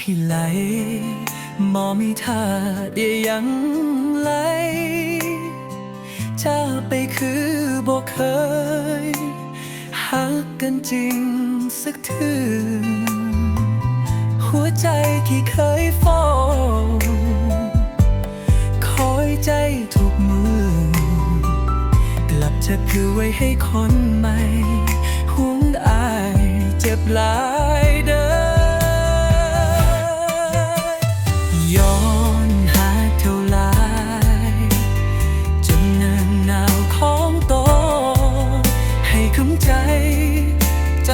พี่ไหลมอมีท่าเดียยังไหลจะไปคือบ่เคยหักกันจริงสักทีหัวใจที่เคยเฝ้าคอยใจทุกมือกลับจะคือไว้ให้คนใหม่ห่วงอายเจ็บหลาย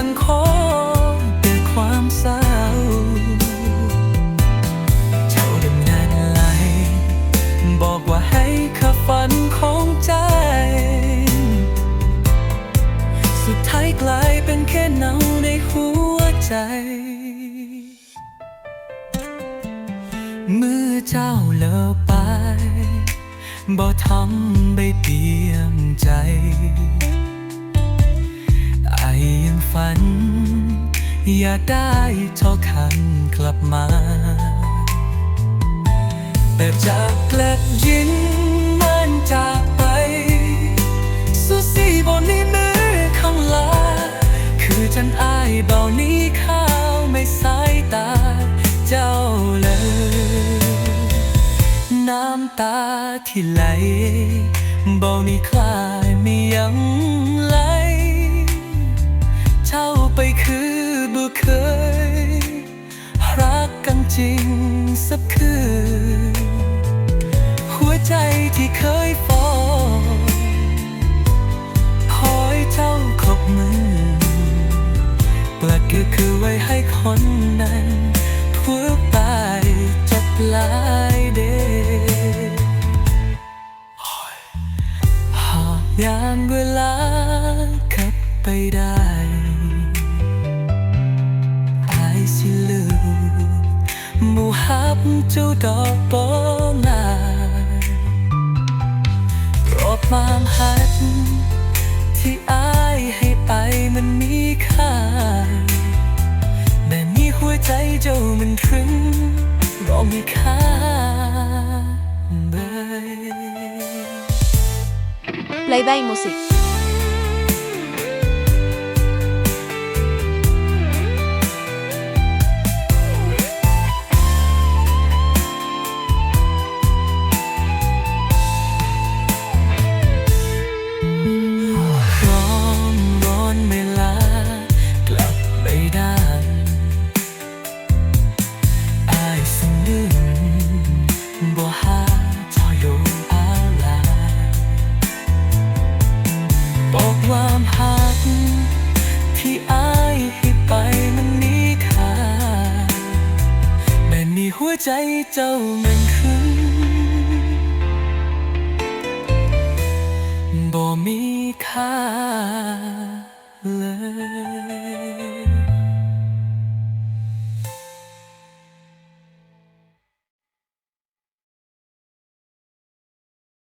จังขอแต่ความเศร้า เจ้าดำเนินไหลบอกว่าให้ข้าฝันของใจ สุดท้ายกลายเป็นแค่เนาในหัวใจ เมื่อเจ้าเลอไปบ่ทำใบเตรียมใจ ฝัน อยากได้ท่าคันกลับมา แต่จากกลกยินมันจากไป สุดสีบนนี้มือข้างลา คือฉันอายเบานี้ข้าวไม่สายตา เจ้าเลย น้ำตาที่ไหลเบ่มีคลายไม่ยังไหล สักคืน หัวใจที่เคยฟองคอยเจ้าครบมือเปิดก็คือไว้ให้คนนั้นพูดไปจะปลายเดหากยานเวลาขับไปได้ หมู่ฮับเจ้าดอกบงายรอบมามหัด ที่อายให้ไปมันมีค่าแต่นี่หัวใจเจ้ามันถึงรอมีค่าเบย Playby Music ใจเจ้ามันคือบ่มีค่าเลย